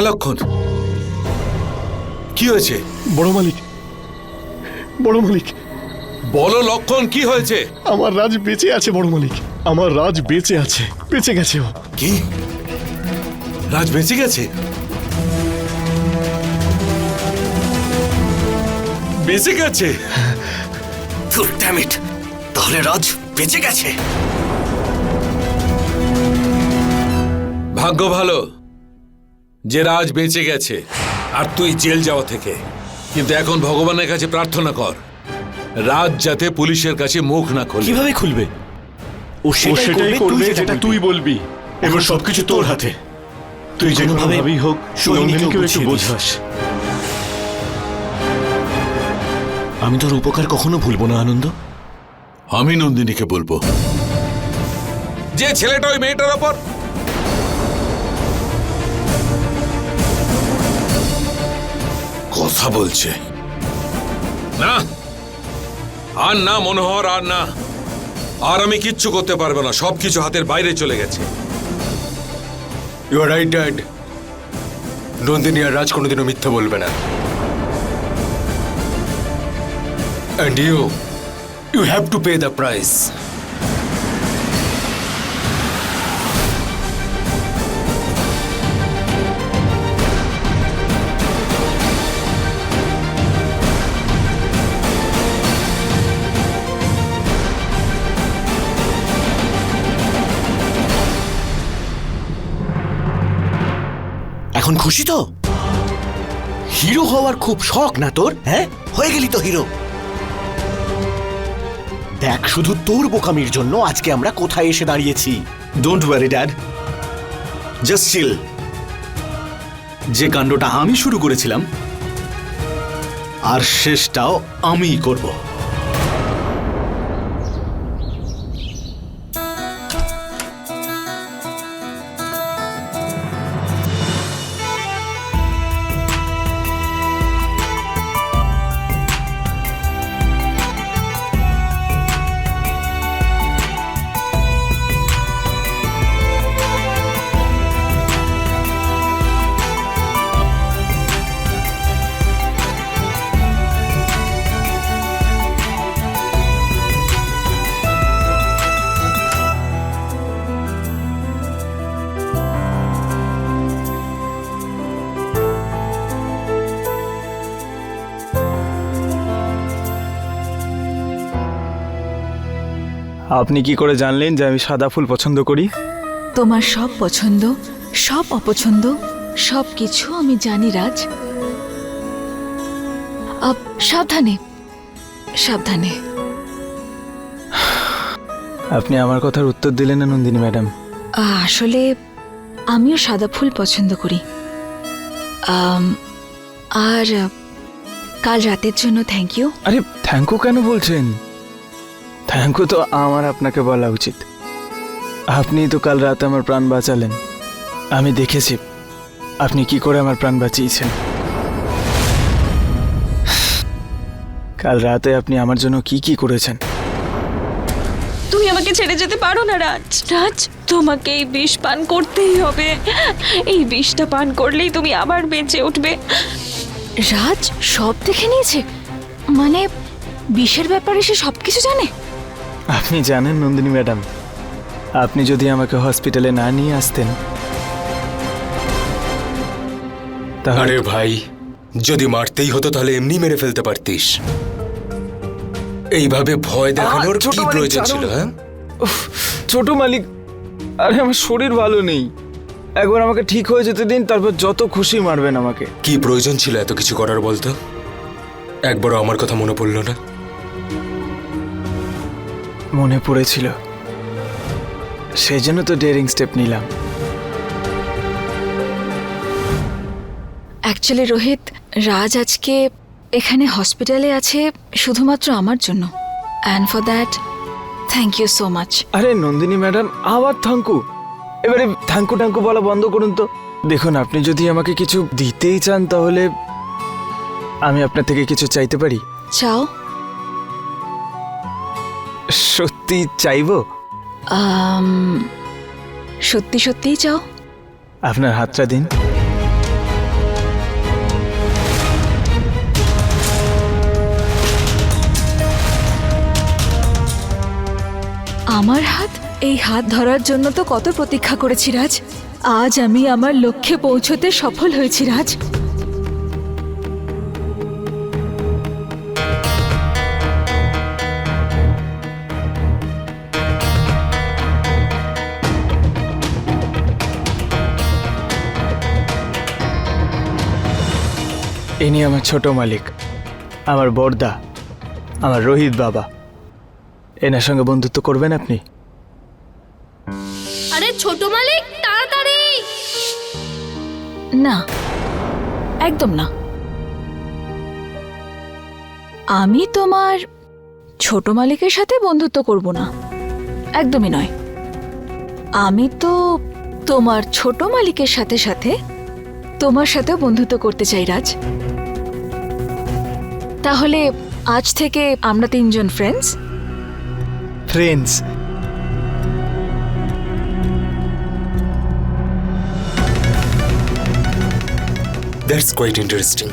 হ্যাঁ লক্ষণ কি হয়েছে? বড় মালিক বড় মালিক। বলো লক্ষণ কি হয়েছে? আমার রাজ বেঁচে আছে বড় মালিক। আমার রাজ বেঁচে আছে বেঁচে গেছে ও। কি? রাজ বেঁচে গেছে? বেঁচে গেছে? ড্যামিট তাহলে রাজ বেঁচে গেছে। ভাগ্য ভালো। যে রাজ বেঁচে গেছে আর তুই জেল যাওয়া থেকে। কিন্তু এখন ভগবানের কাছে প্রার্থনা কর রাজ যাতে পুলিশের কাছে মুখ না খোলে। কীভাবে খুলবে? ও সেটাই করবে যেটা তুই বলবি। এবার সবকিছু তোর হাতে। তুই যে কোনোভাবেই হোক একটু বোঝাস। আমি তোর উপকার কখনো ভুলবো না আনন্দ। আমি নন্দিনীকে বলব। যে ছেলেটা ওই মেয়েটার ওপর কথা বলছে। না। আর না মনোহর আর না। আর আমি কিচ্ছু করতে পারব না সবকিছু হাতের বাইরে চলে গেছে। You are right dad Nandini আর রাজ কোনোদিনও মিথ্যা বলবে না। And you you have to pay the price এখন খুশি তো? হিরো হওয়ার খুব শখ না তোর হ্যাঁ? হয়ে গেলি তো হিরো। দেখ শুধু তোর বোকামির জন্য আজকে আমরা কোথায় এসে দাঁড়িয়েছি। Don't worry dad just chill যে কাণ্ডটা আমি শুরু করেছিলাম, আর শেষটাও আমিই করব। আপনি কি করে জানলেন যে আমি সাদা ফুল পছন্দ করি? তোমার সব পছন্দ সব অপছন্দ সব কিছু আমি জানি রাজ। আপ, সাবধানে সাবধানে। আপনি আমার কথার উত্তর দিলেন না নন্দিনী ম্যাডাম। আসলে আমিও সাদা ফুল পছন্দ করি। আর কাল রাতের জন্য থ্যাংক ইউ আরে থ্যাংক ইউ কেন বলছেন? থ্যাংক ইউ তো আমার আপনাকে বলা উচিত। আপনি তো কাল রাতে আমার প্রাণ বাঁচালেন। আমি দেখেছি আপনি কি করে আমার প্রাণ বাঁচিয়েছেন। কাল রাতে আপনি আমার জন্য কি কি করেছেন? তুমি আমাকে ছেড়ে যেতে পারো না রাজ। রাজ তোমাকে এই বিষ পান করতেই হবে। এই বিষটা পান করলেই তুমি আবার বেঁচে উঠবে। রাজ সব দেখে নিয়েছে? মানে বিষের ব্যাপারে সে সব কিছু জানে? আপনি জানেন নন্দিনী ম্যাডাম আপনি যদি আমাকে হসপিটালে না নিয়ে আসতেন তাহলে আরে ভাই যদি মারতেই হতো তাহলে এমনি মেরে ফেলতে পারতিস। এইভাবে ভয় দেখানোর ছোট কি প্রয়োজন ছিল হ্যাঁ? উফ, ছোট মালিক আরে আমার শরীর ভালো নেই। একবার আমাকে ঠিক হয়ে যেতে দিন তারপর যত খুশি মারবেন আমাকে। কি প্রয়োজন ছিল এত কিছু করার বলতো? একবারও আমার কথা মনে পড়ল না। মনে পড়েছিল। সেই জন্য তো ডেয়ারিং স্টেপ নিলাম। অ্যাকচুয়ালি রোহিত রাজ আজকে এখানে হসপিটালে আছে শুধুমাত্র আমার জন্য। And for that thank you so much আরে নন্দিনী ম্যাডাম আবার থ্যাঙ্কু এবারে থ্যাঙ্কু ট্যাঙ্কু বলা বন্ধ করুন তো। দেখুন আপনি যদি আমাকে কিছু দিতেই চান তাহলে আমি আপনার থেকে কিছু চাইতে পারি। চাও? সত্যি চাইব? সত্যি সত্যিই চাও? আপনার হাতটা দিন। আমার হাত? এই হাত ধরার জন্য তো কত প্রতীক্ষা করেছি রাজ। আজ আমি আমার লক্ষ্যে পৌঁছতে সফল হয়েছি রাজ। ইনি আমার ছোট মালিক আমার বর্দা আমার রোহিত বাবা। এনার সঙ্গে বন্ধুত্ব করবেন আপনি? আরে ছোট মালিক তাড়াতাড়ি! না একদম না। আমি তোমার ছোট মালিকের সাথে বন্ধুত্ব করব না একদমই নয়। আমি তো তোমার ছোট মালিকের সাথে সাথে তোমার সাথেও বন্ধুত্ব করতে চাই রাজ। তাহলে আজ থেকে আমরা তিনজন friends friends that's quite interesting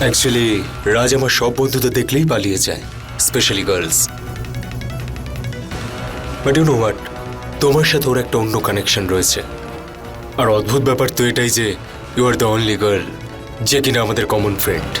actually Raj আমার সব বন্ধুদের দেখলেই পালিয়ে যায় specially girls but you know what তোমার সাথে ওর একটা অন্য কানেকশন রয়েছে। আর অদ্ভুত ব্যাপার তো এটাই যে you are the only girl যে কিনা আমাদের কমন ফ্রেন্ড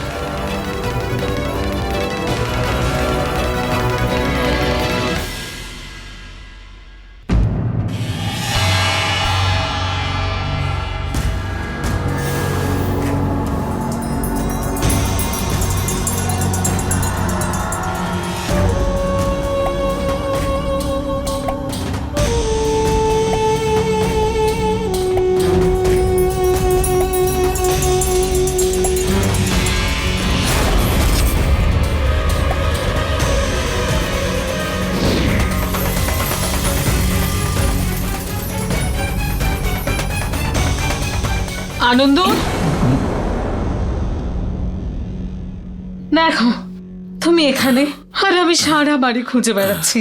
দেখো তুমি এখানে আর আমি সারা বাড়ি খুঁজে বেড়াচ্ছি।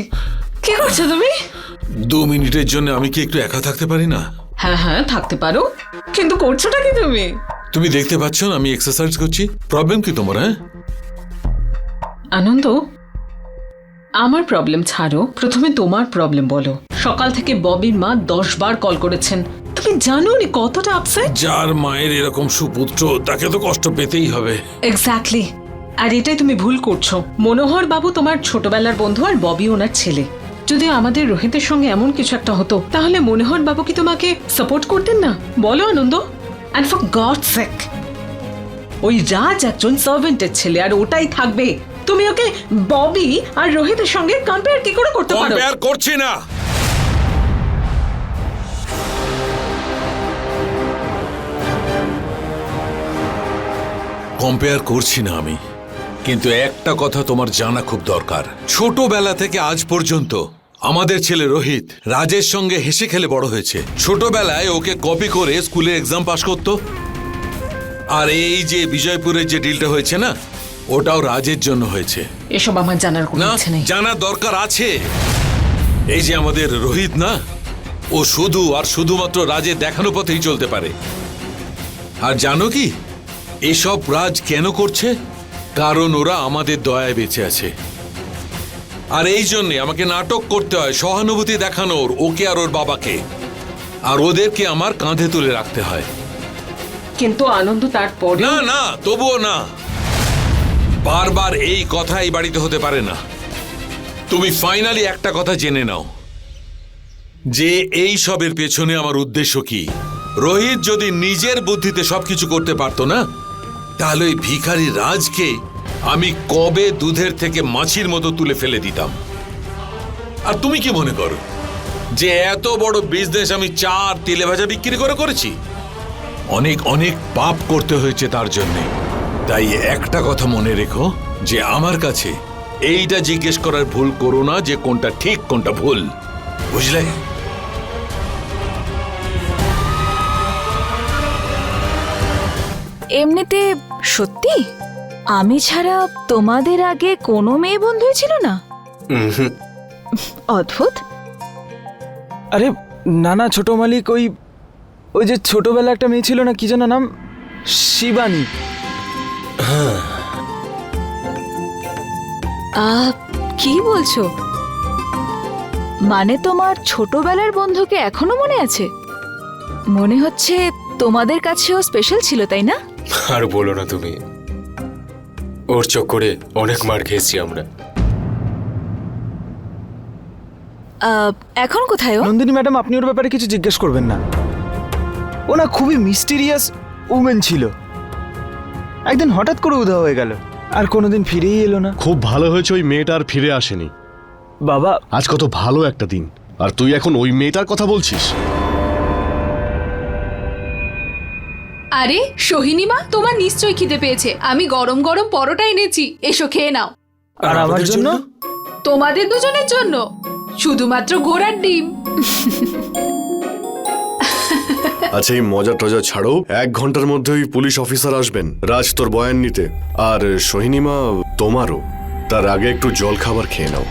কি করছ তুমি? দু মিনিটের জন্য আমি কি একটু একা থাকতে পারি না? হ্যাঁ হ্যাঁ থাকতে পারো। কিন্তু করছোটা কি তুমি? তুমি দেখতে পাচ্ছ না আমি এক্সারসাইজ করছি। প্রবলেম কি তোমার হ্যাঁ? আনন্দ আমার প্রবলেম ছাড়ো। প্রথমে তোমার প্রবলেম বলো। সকাল থেকে ববির মা দশ বার কল করেছেন। তুমি জানো উনি কতটা আপসেট যার মায়ের এরকম সুপুত্র তাকে তো কষ্ট পেতেই হবে। এক্স্যাক্টলি আর এটাই তুমি ভুল করছ। মনোহর বাবু তোমার ছোটবেলার বন্ধু আর ববি ওনার ছেলে। যদি আমাদের রোহিতের সঙ্গে এমন কিছু একটা হতো, তাহলে মনোহর বাবু কি তোমাকে সাপোর্ট করতেন না? বলো Anand. And for god sake ওই রাজ একজন সার্ভেন্টের ছেলে, আর ওটাই থাকবে। তুমি ওকে ববি আর রোহিতের সঙ্গে কম্পেয়ার কি করে করতে পারো? কম্পেয়ার করছি না। কম্পেয়ার করছি না আমি। কিন্তু একটা কথা তোমার জানা খুব দরকার। ছোটবেলা থেকে আজ পর্যন্ত আমাদের ছেলে রোহিত রাজের সঙ্গে হেসে খেলে বড় হয়েছে। ছোটবেলায় ওকে কপি করে স্কুলে এক্সাম পাশ করতো। আর এই যে বিজয়পুরের যে ডিলটা হয়েছে না ওটাও রাজের জন্য হয়েছে। এসব আমার জানার কোনো না ইচ্ছে নেই। জানার দরকার আছে। এই যে আমাদের রোহিত না ও শুধু আর শুধুমাত্র রাজের দেখানো পথেই চলতে পারে। আর জানো কি এসব রাজ কেন করছে? কারণ ওরা আমাদের দয়ায় বেঁচে আছে। আর এই জন্যে আমাকে নাটক করতে হয় সহানুভূতি দেখানোর ওকে আর ওর বাবাকে। আর ওদেরকে আমার কাঁধে তুলে রাখতে হয়। কিন্তু আনন্দ তারপর না না তবুও না। বারবার এই কথা এই বাড়িতে হতে পারে না। তুমি ফাইনালি একটা কথা জেনে নাও। যে এই সবের পেছনে আমার উদ্দেশ্য কি? রোহিত যদি নিজের বুদ্ধিতে সবকিছু করতে পারতো না তাহলে ওই ভিখারি রাজকে আমি কবে দুধের থেকে মাছির মতো তুলে ফেলে দিতাম? আর তুমি কি মনে করো যে এত বড় বিজনেস আমি চার তেলে ভাজা বিক্রি করে করেছি? অনেক অনেক পাপ করতে হয়েছে তার জন্যে। তাই একটা কথা মনে রেখো যে আমার কাছে এইটা জিজ্ঞেস করার ভুল করো না যে কোনটা ঠিক, কোনটা ভুল। বুঝলে? এমনিতে সত্যি? আমি ছাড়া তোমাদের আগে কোনো মেয়ে বন্ধুই ছিল না? অদ্ভুত। আরে না না ছোট মালিক ওই ওই যে ছোটবেলা একটা মেয়ে ছিল না কি যেন নাম? শিবানী। আহ, কি বলছো? মানে তোমার ছোটবেলার বন্ধুকে এখনও মনে আছে? মনে হচ্ছে তোমাদের কাছেও স্পেশাল ছিল তাই না? আর বলো না তুমি। ওর চক্করে অনেক মার খেয়েছি আমরা। আহ, এখন কোথায় ও? নন্দিনী ম্যাডাম আপনি ওর ব্যাপারে কিছু জিজ্ঞেস করবেন না। ও না খুবই মিস্টিরিয়াস উমেন ছিল। একদিন হঠাৎ করে উধাও হয়ে গেল আর কোনোদিন ফিরেই এলো না। খুব ভালো হয়েছে ওই মেয়েটা আর ফিরে আসেনি। বাবা। আজ কত ভালো একটা দিন। আর তুই এখন ওই মেয়েটার কথা বলছিস? আরে সোহিনীমা তোমার নিশ্চয়ই খিদে পেয়েছে। আমি গরম গরম পরোটা এনেছি। এসো খেয়ে নাও। আর আমার জন্য? তোমাদের দুজনের জন্য। শুধুমাত্র ঘোড়ার ডিম। আচ্ছা এই মজা টজা ছাড়ো। এক ঘণ্টার মধ্যে ওই পুলিশ অফিসার আসবেন। রাজ তোর বয়ান নিতে। আর সোহিনীমা তোমারও। তার আগে একটু জল খাবার খেয়ে নাও।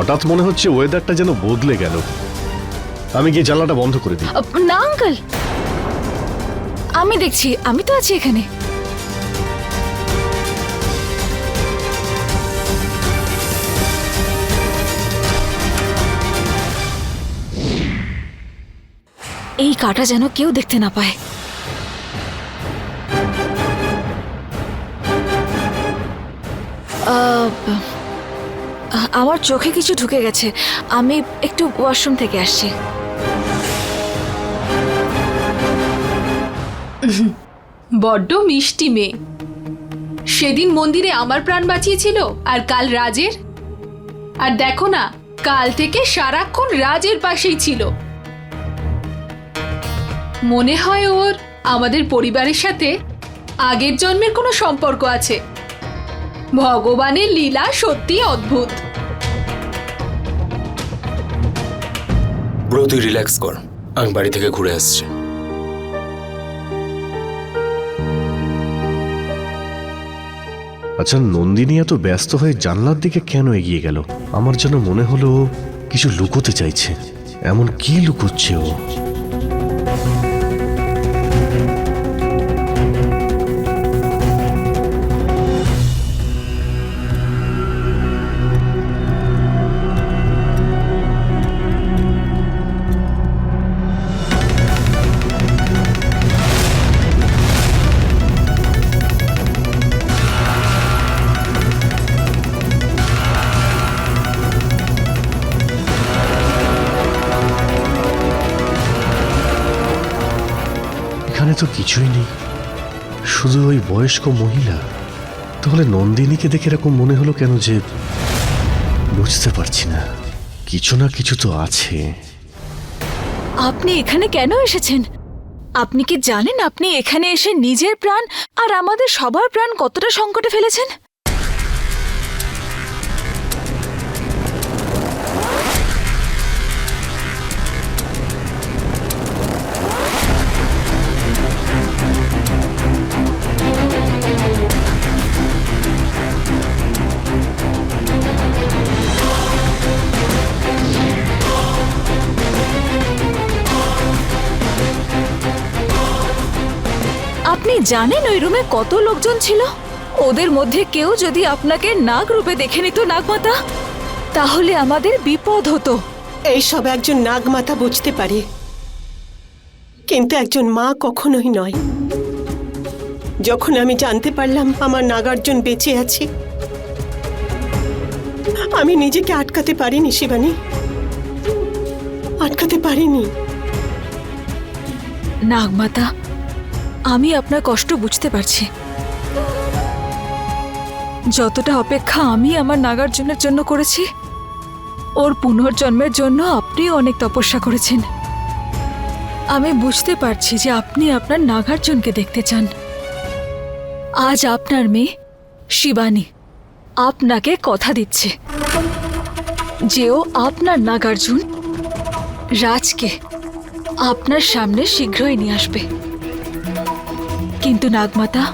হঠাৎ মনে হচ্ছে ওয়েদারটা যেন বদলে গেল। আমি গিয়ে জানলাটা বন্ধ করে দিই। না আঙ্কেল আমি দেখছি আমি তো আছি এখানে। এই কাটা যেন কেউ দেখতে না পায়। আহ, আমার চোখে কিছু ঢুকে গেছে। আমি একটু ওয়াশরুম থেকে আসছি। বড্ড মিষ্টি মেয়ে। সেদিন মন্দিরে আমার প্রাণ বাঁচিয়েছিল আর কাল রাজের। আর দেখো না, কাল থেকে সারাক্ষণ রাজের পাশেই ছিল। মনে হয় ওর আমাদের পরিবারের সাথে আগের জন্মের কোনো সম্পর্ক আছে। ভগবানের লীলা সত্যি অদ্ভুত। ব্রো, তুই রিল্যাক্স কর। আমি বাড়ি থেকে ঘুরে আসছি। আচ্ছা নন্দিনী এত ব্যস্ত হয়ে জানলার দিকে কেন এগিয়ে গেল? আমার যেন মনে হলো কিছু লুকোতে চাইছে। এমন কি লুকোচ্ছে ও? তো কিছুই নেই। শুধু ওই বয়স্ক মহিলা। তাহলে নন্দিনীকে দেখে এরকম মনে হলো কেন যে বুঝতে পারছি না। কিছু না কিছু তো আছে। আপনি এখানে কেন এসেছেন? আপনি কি জানেন আপনি এখানে এসে নিজের প্রাণ আর আমাদের সবার প্রাণ কতটা সংকটে ফেলেছেন? আপনি জানেন ওই রুমে কত লোকজন ছিল? ওদের মধ্যে কেউ যদি আপনাকে নাগ রূপে দেখে নিত নাগমাতা তাহলে আমাদের বিপদ হতো। এইসব একজন নাগমাতা বুঝতে পারে। কিন্তু একজন মা কখনোই নয়। যখন আমি জানতে পারলাম আমার নাগার্জুন বেঁচে আছে আমি নিজেকে আটকাতে পারিনি শিবানী। আটকাতে পারিনি। নাগমাতা আমি আপনার কষ্ট বুঝতে পারছি। যতটা অপেক্ষা আমি আমার নাগার্জুনের জন্য করেছি, ওর পুনর্জন্মের জন্য আপনিও অনেক তপস্যা করেছেন। আমি বুঝতে পারছি যে আপনি আপনার নাগার্জুনকে দেখতে চান। আজ আপনার মেয়ে, শিবানী, আপনাকে কথা দিচ্ছে। যে ও আপনার নাগার্জুন রাজকে আপনার সামনে শীঘ্রই নিয়ে আসবে। কিন্তু নাগমাতা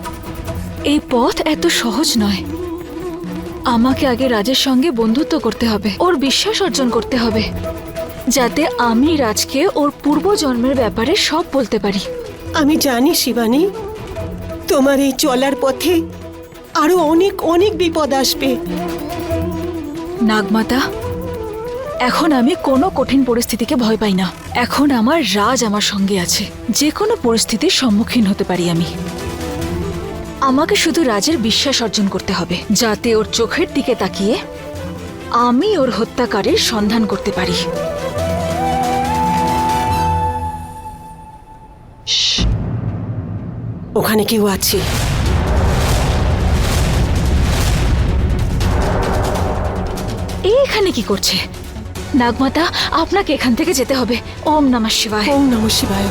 এই পথ এত সহজ নয়। আমাকে আগে রাজের সঙ্গে বন্ধুত্ব করতে হবে ওর বিশ্বাস অর্জন করতে হবে যাতে আমি রাজকে ওর পূর্বজন্মের ব্যাপারে সব বলতে পারি। আমি জানি শিবানী তোমার এই চলার পথে আরও অনেক অনেক বিপদ আসবে। নাগমাতা এখন আমি কোনো কঠিন পরিস্থিতিকে ভয় পাই না। এখন আমার রাজ আমার সঙ্গে আছে। যে কোনো পরিস্থিতির সম্মুখীন হতে পারি আমি। আমাকে শুধু রাজের বিশ্বাস অর্জন করতে হবে যাতে ওর চোখের দিকে তাকিয়ে আমি ওর হত্যাকারীর সন্ধান করতে পারি। ওখানে কেউ আছে? এখানে কি করছে? নাগমাতা আপনাকে এখান থেকে যেতে হবে। ওম নমঃ শিবায়। ওম নম শিবায়।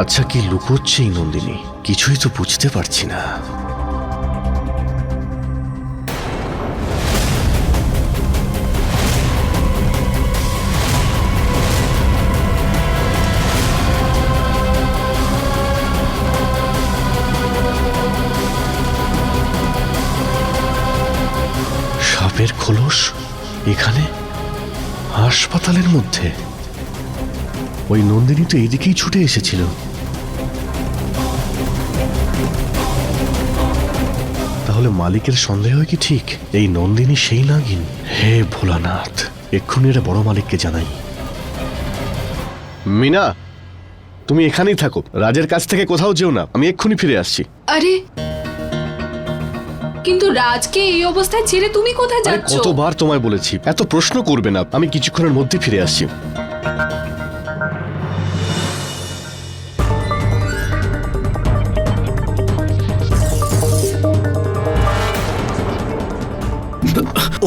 আচ্ছা কি লুকোচ্ছে এই নন্দিনী? কিছুই তো বুঝতে পারছি না। মধ্যে ওই নন্দিনী তো এদিকেই ছুটে এসেছিল। তাহলে মালিকের সন্দেহ কি ঠিক? এই নন্দিনী সেই নাগিন? হে ভোলানাথ এক্ষুনি এটা বড় মালিককে জানাই। মিনা তুমি এখানেই থাকো। রাজের কাছ থেকে কোথাও যেও না। আমি এক্ষুনি ফিরে আসছি। আরে কিন্তু রাজকে এই অবস্থায় ছেড়ে তুমি কোথায় আরে যাচ্ছ? কতবার তোমায় বলেছি। এত প্রশ্ন করবে না। আমি কিছুক্ষণের মধ্যে ফিরে আসছি।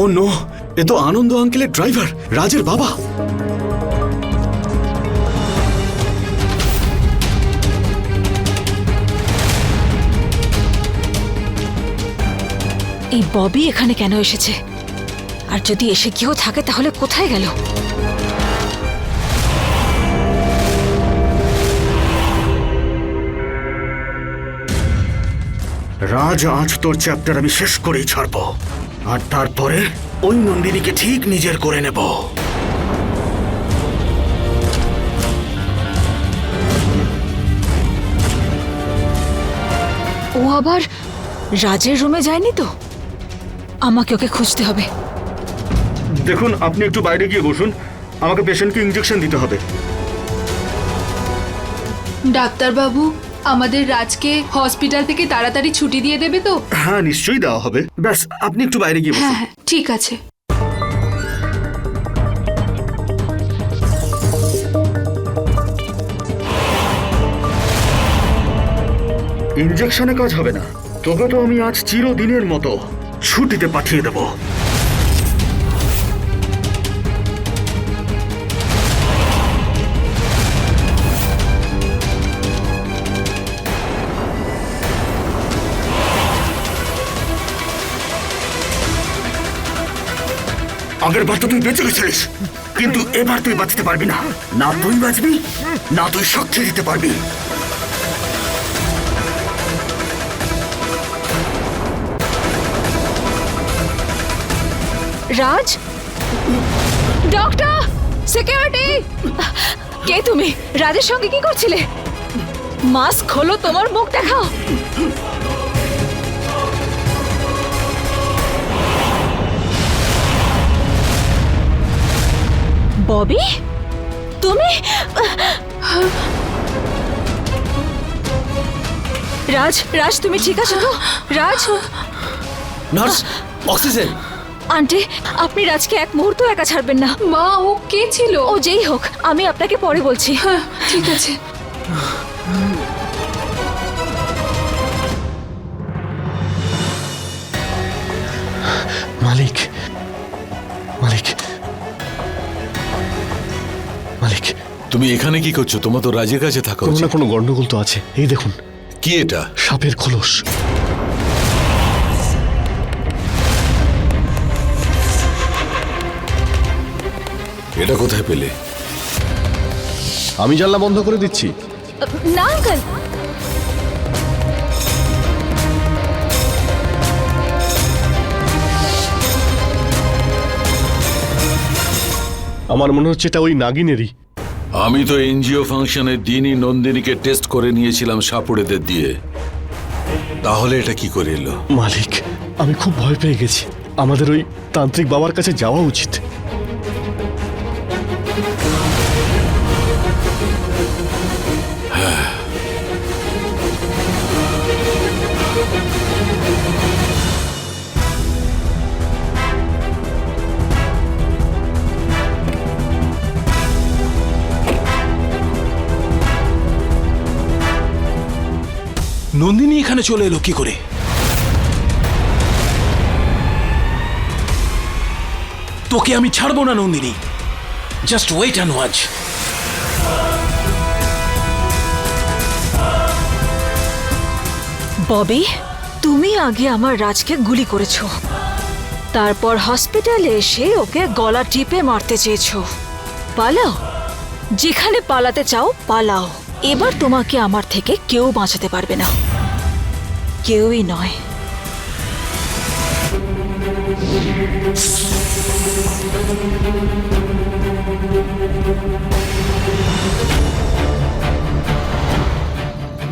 ও নো এ তো আনন্দ আঙ্কেলের ড্রাইভার রাজের বাবা। এই ববি এখানে কেন এসেছে? আর যদি এসে কেউ থাকে তাহলে কোথায় গেল? রাজ আজ তোর চ্যাপ্টার আমি শেষ করেই ছাড়বো। আর তারপরে ওই নন্দিনীকে ঠিক নিজের করে নেব। ও আবার রাজের রুমে যায়নি তো? আমাকে ওকে খুঁজতে হবে। দেখুন আপনি একটু বাইরে গিয়ে বসুন। আমাকে পেশেন্টকে ইঞ্জেকশন দিতে হবে। ডাক্তারবাবু আমাদের রাজকে হসপিটাল থেকে তাড়াতাড়ি ছুটি দিয়ে দেবে তো? হ্যাঁ নিশ্চয়ই দেওয়া হবে। ব্যাস আপনি একটু বাইরে গিয়ে হ্যাঁ হ্যাঁ ঠিক আছে। ইঞ্জেকশনে কাজ হবে না। তোকে তো আমি আজ চিরদিনের মতো। ছুটিতে পাঠিয়ে দেব। আগের বার তো তুই বেঁচে গেছিলিস। কিন্তু এবার তুই বাঁচতে পারবি না। না তুই বাঁচবি, না তুই সাক্ষী দিতে পারবি। রাজ? ডক্টর সিকিউরিটি কে তুমি? রাজের সঙ্গে কি করছিলে? মাস্ক খোলো, তোমার মুখ দেখাও। ববি? তুমি? রাজ রাজ, তুমি ঠিক আছো তো? রাজ? Nurse, oxygen. আন্টি আপনি রাজকে এক মুহূর্ত একা ছাড়বেন না। মা ও কে ছিল? ও যেই হোক আমি আপনাকে পরে বলছি। হ্যাঁ ঠিক আছে। মালিক মালিক মালিক। তুমি এখানে কি করছ? তোমার তো রাজের কাছে থাকো। কোনো না কোনো গন্ডগোল তো আছে? এই দেখুন। কি এটা? সাপের খোলস। এটা কোথায় পেলে? আমি জানলা বন্ধ করে দিচ্ছি। না আঙ্কেল। আমার মনে হচ্ছে এটা ওই নাগিনেরই। আমি তো এনজিও ফাংশনের দিনই নন্দিনীকে টেস্ট করে নিয়েছিলাম সাপুড়েদের দিয়ে। তাহলে এটা কি করে এলো? মালিক আমি খুব ভয় পেয়ে গেছি। আমাদের ওই তান্ত্রিক বাবার কাছে যাওয়া উচিত। এখানে চলে এলো কি করে? তোকে আমি ছাড়বো না, Nandini. Just wait and watch Bobby, তুমি আগে আমার রাজকে গুলি করেছ। তারপর হসপিটালে এসে ওকে গলা টিপে মারতে চেয়েছো। পালাও। যেখানে পালাতে চাও, পালাও। এবার তোমাকে আমার থেকে কেউ বাঁচাতে পারবে না। কেউই নয়।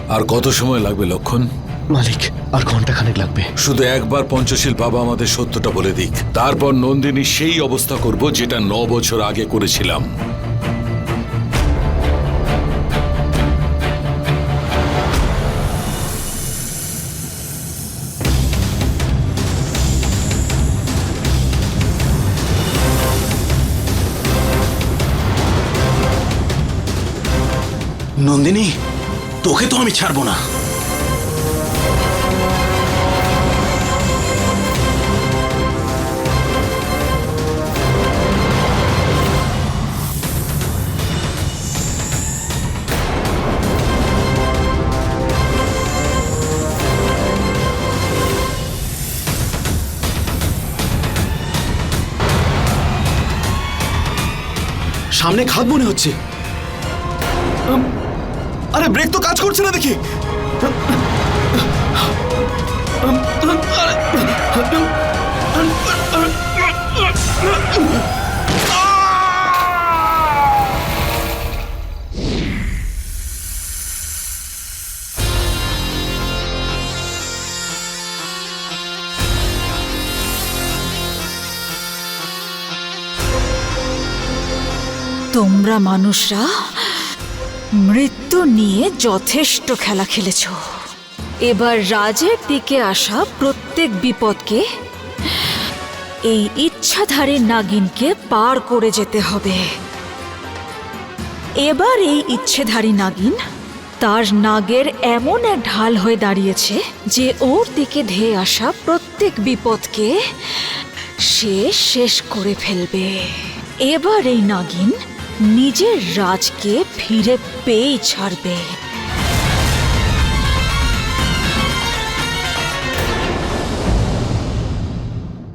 আর কত সময় লাগবে লক্ষণ? মালিক আর ঘণ্টা খানেক লাগবে। শুধু একবার পঞ্চশীল বাবা আমাদের সত্যটা বলে দিক। তারপর নন্দিনী সেই অবস্থা করব যেটা ন বছর আগে করেছিলাম। নন্দিনী তোকে তো আমি ছাড়বো না। সামনে খাদ মনে হচ্ছে। আরে ব্রেক তো কাজ করছে না দেখি। তোমরা মানুষরা মৃত্যু নিয়ে যথেষ্ট খেলা খেলেছ। এবার রাজের দিকে আসা প্রত্যেক বিপদকে এই ইচ্ছাধারী নাগিনকে পার করে যেতে হবে। এবার এই ইচ্ছেধারী নাগিন তার নাগের এমন এক ঢাল হয়ে দাঁড়িয়েছে যে ওর দিকে ধেয়ে আসা প্রত্যেক বিপদকে সে শেষ করে ফেলবে। এবার এই নাগিন নিজের রাজকে ফিরে পেয়েই ছাড়বে